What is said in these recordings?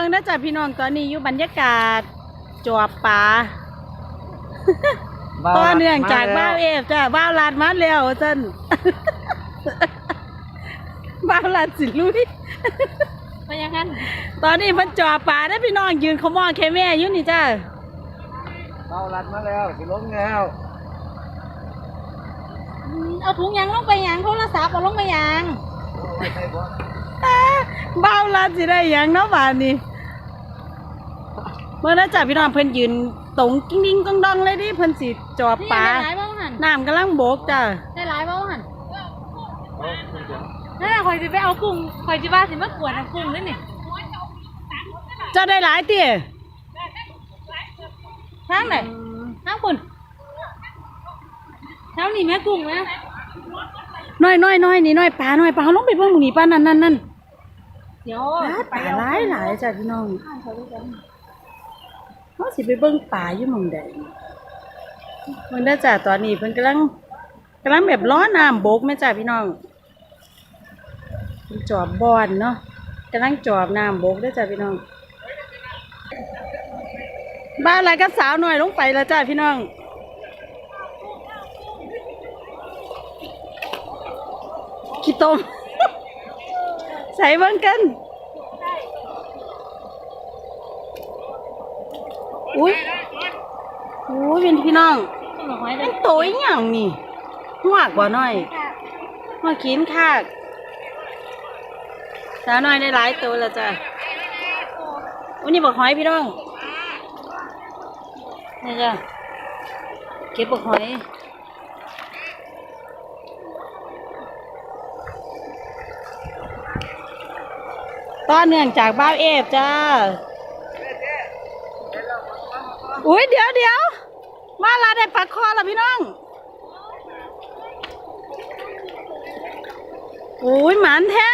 บิ่งนะจ๊ะพี่น้องตอนนี้อยู่บรรยากาศจวบป่าตอนเนื่องจากบ้าวเอฟจ้ะบ้าวลาดมาแล้วจันบ้าวลาดสิลุยไปยังงั้นตอนนี้มันจวบป่าได้อพี่น้องยืนเขามองแค่แม่อยู่นี่จ้ะเบาลัดมาแล้วสิล้มแล้วอืมเอาถุงยางลงไปยางโทรศัพท์เอาลงไปยางไม่ใช่บ่อ้าบ้าวลาดสิได้หยังเนาะบ้านนี้ เมื่อนะจ๊ะพี่น้องเพิ่นยืนตรงกิ้งกิ้งก้องดองเลยดิเพิ่นสิจวบนี่ป่าได้หลายบ้างหันน้ำกำลังโบกจ้ะได้หลายบ้างหันเอาคุณเสียงนั่นแหละคอยจะไปเอากุ้งคอยจะว่าสิมากวดเอากุ้งนี่นี่เจ้าได้หลายเตี้ยทางไหนทางปุ่นทางนี่แม่กุ้งนะน้อยน้อยน้อยนี่น้อยปลาน้อยปลาเอาลงไปเบิ่งหมูนี่ปลานั่นนั่นนั่นเดี๋ยวปลาหลายหลายจ้ะพี่น้อง เขาสิไปเบิ่งปลาอยู่หม่องใดมันได้จ้ะตอนนี้เพิ่นกำลังกำลังแบบร้อนน้ำโบกแม่จ้ะพี่น้องจอบบอนเนาะกำลังจอบน้ำโบกได้จ้ะพี่น้อง บ้านอะไรกับสาวหน่อยลงไปแล้วจ้ะพี่น้องขี้ต้ม ใส่เบิ่งกัน อุ้ยอุ้ยเป็นพี่น้องเป็นโตวอีหยังนี่หวกบ่หน่อยมากินคากสาวน้อยได้หลายตัวแล้วจ้ะวันนี้บอกหอยพี่น้องนี่จ้ะเก็บบอกหอยต้อนเนื่องจากบ้าเอฟจ้า อุ้ยเดี๋ยวเดี๋ยวมาลาได้ปักคอแล้วพี่น้องอุ้ยหมันแท้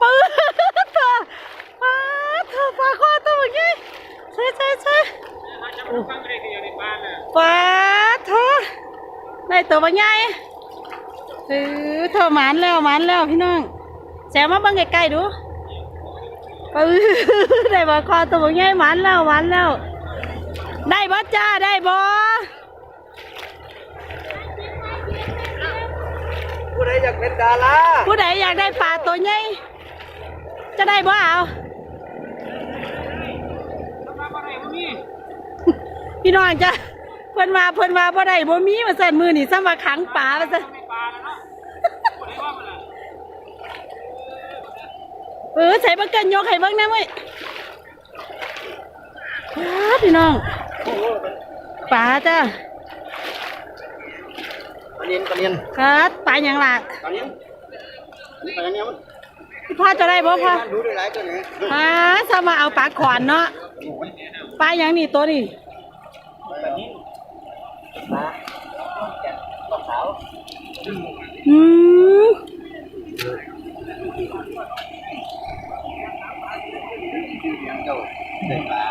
ปื้อเธอป้าเธอปักคอตัวเมื่อกี้ใช่ใช่ใช่ป้าเธอได้ตัวบางใหญ่เออเธอหมันแล้วหมันแล้วพี่น้องแซมมาบังใกล้ๆดู ปื้อได้ปักคอตัวบางใหญ่หมันแล้วหมันแล้ว ได้บ่จ้าได้บ่ผู้ใดอยากเป็นดาราผู้ใดอยากได้ปลาตัวใหญ่จะได้บ่เอาพี่น้องจ้ะเพิ่นมาเพิ่นมาบ่ได้บ่มีมาสั่นมือนี่ซ้ำมาขังปลามาสั่น เออใส่บังเกินยกให้เบิ่งแหนะเว้ยปลาพี่น้องปลาจ้ะปลาเนียนปลาเนียนครับปลาหยังล่ะปลาเนียนนี่ปลาเนียนมันพ่อจะได้บ่พ่อดูได้หลายตัวเนี่ยอ่าสมาเอาปลาขวานเนาะปลาอย่างนี้ตัวนี้ปลาเนียนปลาจัดปลาขาวอืม เจ้าได้ ปลา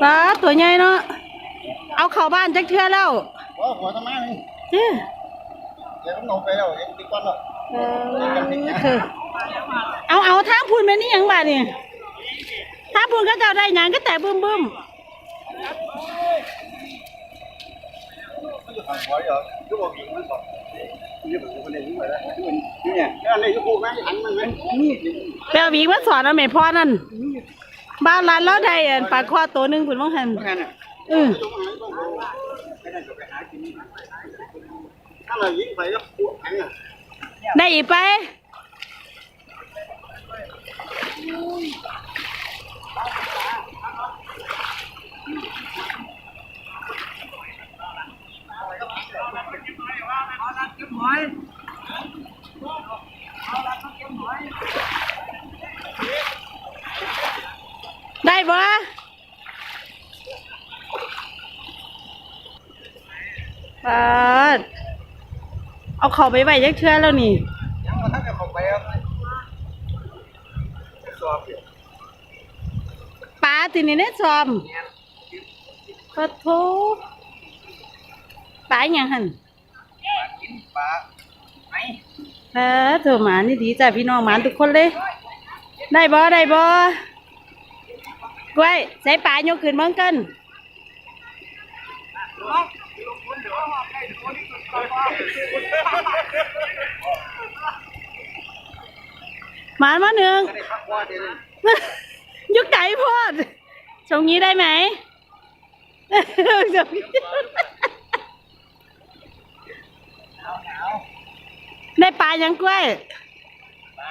ปลาตัวใหญ่เนาะ เอาเข้าบ้านจักเทื่อแล้วโอ้หัวทำไมนี่เจ้เดี๋ยวผมลงไปแล้วเดี๋ยวตีก้อนแล้วเออเอาเอาทางพูนแม่นี่หยังบาดนี่ทางพูนก็เจ้าได้หยังก็แต่บึ้มบึ้มมันจะทำหอยเหรอยุบออกอีกมันบอกนี่แบบคนเล่นนี่มาแล้วนี่เนี่ยอันนี้ยุบกูไหมอันมันไหมนี่แปลวีกมาสอนเอาแม่พ่อนั่น บ้านร้านแล้วได้อันปลาคอตัวหนึงคุณว่างหันพวกนั้นอะเออถ้าเรายิงไปแล้วปวดอันน่ะได้อีกไป ได้บ่ปาดเอาเขาไปไว้ยักเทื่อแล้วนี่ยังมาทั้งแต่ของไปอะสอบปลาตินี่เนี่ยซอมปะโถปลาอย่างหันกินปลาไหมเออเถอะหมานี่ดีจ้ะพี่น้องหมาทุกคนเลย ได้บ่ได้บ่ กล้วยใส่ปลายกขึ้นเมืองกันหมานมาหนึ่งยุกไก่โพดชงนี้ได้ไหมชงนี้ได้ปลายังกล้วยไป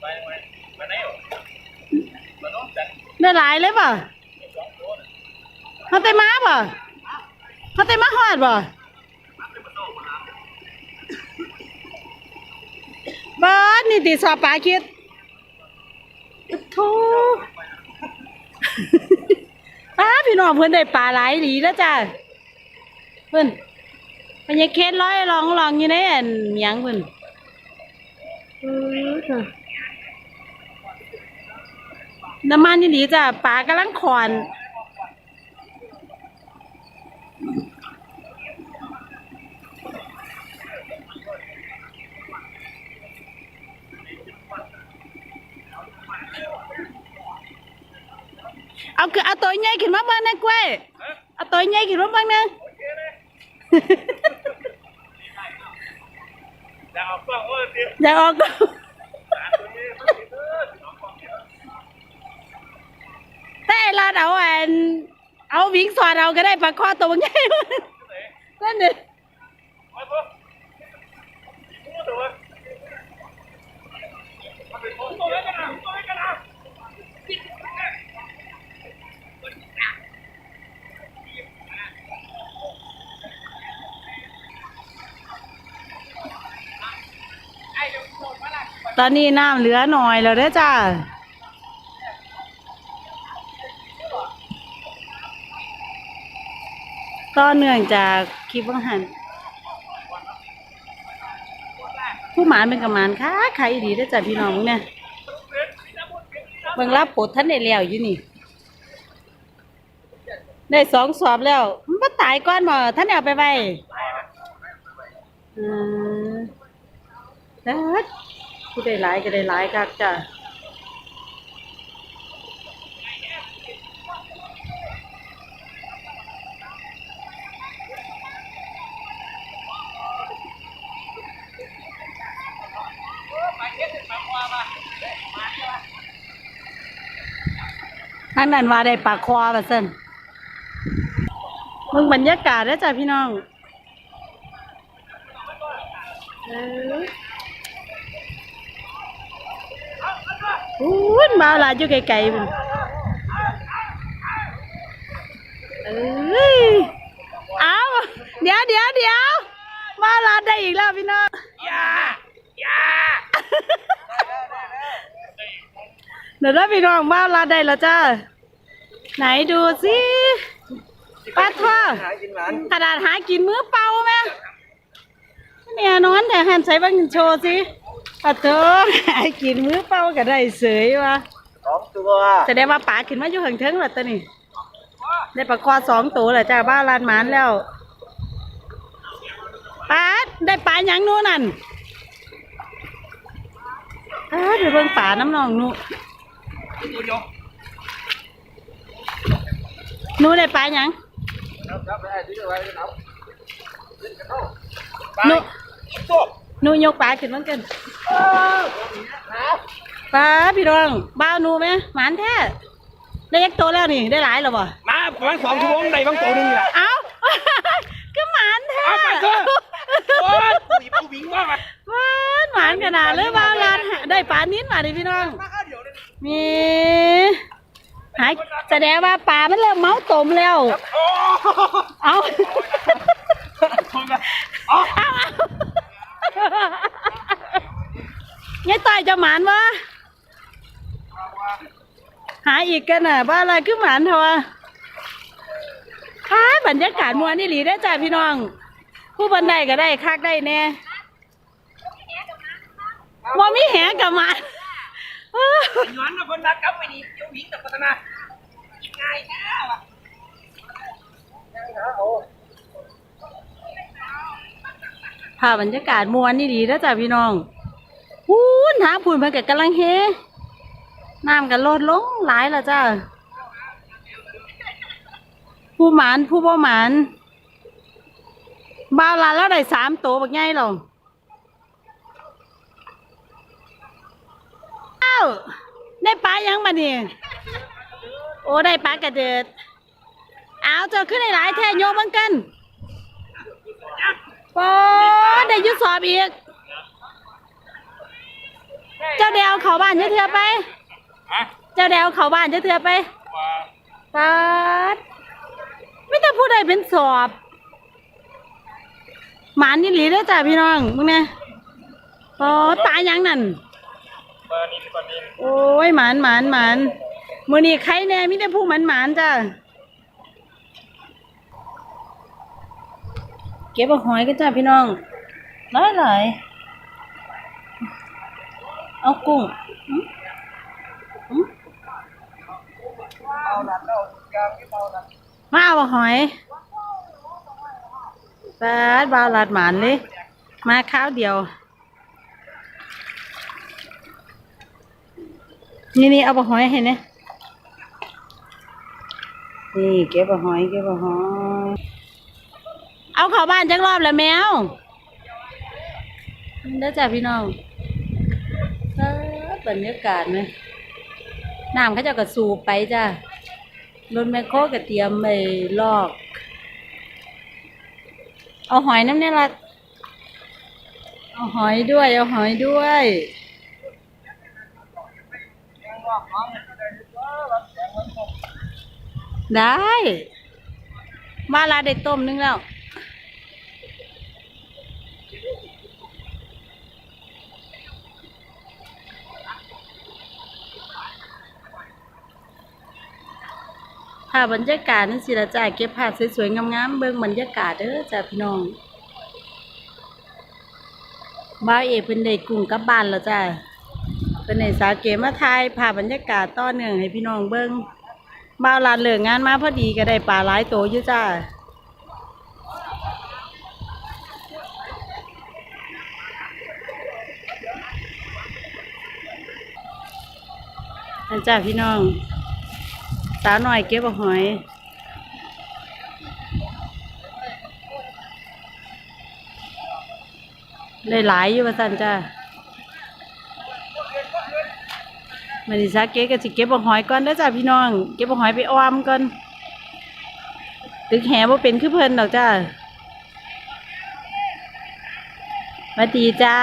ไปไปไหนอะมาโน้องจัน ได้หลายเลยป่ะเขาเตมาป่ะเขาเตมาหอดป่ะบ้านนี่ตีสอบปาคิดโธ่ป้าพี่น้องเพื่อนได้ปลาหลายหลีแล้วจ้ะเพื่อนพญาเคสร้อยลองลองอยู่ในอันเมียงเพื่อนเออเถอะ น้ำมันนี่ดีจ้ะปลากำลังขอนเอาคือเอาตัวใหญ่ขึ้นมาเบ้างนะกล้วยเอาตัวใหญ่ขึ้นมาเบ้างนะจะเอากล้องว่าเดี๋ยวอยากออกก็แต่ไอ้ลา ดเอาอันเอาวิ่งสอดเอาก็ได้ปลาคอตัวใหญ่นั่นดิมาปุ๊บพูดตัวมาเป็นตัวเล็กกันเล็กกันนะตอนนี้น้ำเหลือหน่อยแล้วเด้อจ้า ก็เนื่องจากคลิปบังหันผู้หมานเป็นกระมานค่ะใครดีได้จ้ะพี่น้องเนี่ยเบิ่งรับผลท่านได้แล้วอยู่นี่ ได้สองสอบแล้ว มันบ่ตายก่อนบ่ท่านเอาไปไว้อืมเด้อผู้ได้หลายก็ได้หลายคักจ้ะางนั้นว่าได้ปลาคอว่าซั่นมึงบรรยากาศแล้จ้ะพี่น้องอู้นมาลายอยู่ไกลๆมันเอ้ยเอาเดี๋ยวเดี๋ยวเดี๋ยวมาลาได้อีกแล้วพี่น้องอย่าอย่า เดี๋ยวได้พี่น้องมาลาได้แล้วจ้า ไหนดูสิป้าทอกินหวานขนาดหากินมื้อเปล่าไหมเนี่ยนอนแต่หันใส่บ้างโชว์สิป้าเถอหากินมื้อเปล่าก็ได้เสยวะสองตัวแสดงว่าป๋าขึ้นมาอยู่ห่างเทิงแล้วตอนนี้ได้ปลาคอสองตัวแล้วจ้าบ้านลานหมานแล้วป้าได้ปลาหยังนู้นั่นป้าไปเบิ่งป่าน้ำนองนู ตัวยกหนูได้ปลาหยังครับครับได้ที่ไว้กันเอาเล่นกันเข้าไปหนูอีกตัวหนูยกปลาขึ้นมันกันปลาพี่รองบ้าวหนูไหมหมานแท้ได้ยักโตแล้วนี่ได้หลายแล้วบ่มาประมาณสองชั่วโมงในบางตัวนึงแหละเอ้าก็หมานแท้เอาไปเถอะโอ้ยผู้หญิงผู้หญิงว่าไปหวานหวานขนาดเลยบ้าวลานหาได้ปลานิ้นมาดิพี่น้อง มีหายแสดงว่าปลามันเริ่มเมาตมแล้ว เอาเอาเอายายต่อยจะหมานวะหาอีกกันน่ะว่าอะไรคือหมานเถอะค่ะบรรยากาศมวนนี่หลีได้จ้าพี่น้อง ผู้บันไดก็ได้คักได้แน่ว่ามีแหกับมาน ย้อนนะคนรักกับไปดีเจ้าหญิงกับพัฒนาอีกไงแค่วะภาพบรรยากาศมวนนี่ดีแล้วจ้ะพี่น้องพูนหาพูนเพิ่นก็กำลังเฮน้ำกันลดลงหลายแล้วจ้าผู้หมานผู้บ่หมานบ้าวลาแล้วได้สามโตบักใหญ่หรออ้าว ได้ปลายังมาเนี่ยโอ้ได้ปลากระเดิดเอาเจอขึ้นในหลายแท่โยมบังกันปอได้ยุดสอบอีก เจ้าเดวเขาบ้านจะเถื่อไป เจ้าเดวเขาบ้านจะเถื่อไปปัดไม่ต้องพูดใดเป็นสอบ หมานี่หลีเด้จ้าพี่น้องมึงเนี่ยอ๋อตายยังนั่น โอ้ยหมานหมานหมานมือนี้ใครแน่มิได้พูดหมานหมานจ้าเก็บหอยกันจ้าพี่น้องหลายหลายเอากุ้งมาเอาหอยปาดบาลาดหมานเลย มาข้าวเดียว นี่นี่เอาบะหอยให้เนี่ยนี่เก็บเอาหอยเก็บเอาหอย เอาเข้าบ้านจักรอบแล้วแมวเด้อจ้าพี่น้องเออบรรยากาศไหมน้ำเขาเจะกระสูบไปจ้ารถแมคโครก็เตรียมไปลอก เอาหอยน้ำเนี่ยละเอาหอยด้วย เอาหอยด้วย ได้ มาลาได้ต้มนึงแล้ว ภาพบรรยากาศนั่นสิละจ้าเก็บภาพสวยๆงามๆเบิ่งบรรยากาศเด้อจ้าพี่น้องบ้าวเอกเพิ่นได้กุ้งกับบ้านแล้วจ้า เพิ่นให้สาเกมาถ่ายภาบรรยากาศต่อเนื่องให้พี่น้องเบิ่งบ้าวลานเหลิกงงานมาพอดีก็ได้ปลาหลายโตอยู่จ้าอันจ้าพี่น้อง สาวหน่อยเก็บเอาหอยได้หลายอยู่ว่าสันจ้า มันดิซาเก็ก็สิเก็บเอาหอยก่อนเด้อจ้าพี่น้อง เก็บเอาหอยไปออมก่อนตึกแหบ่เป็นคือเพิ่นดอกจ้าสวัสดีจ้า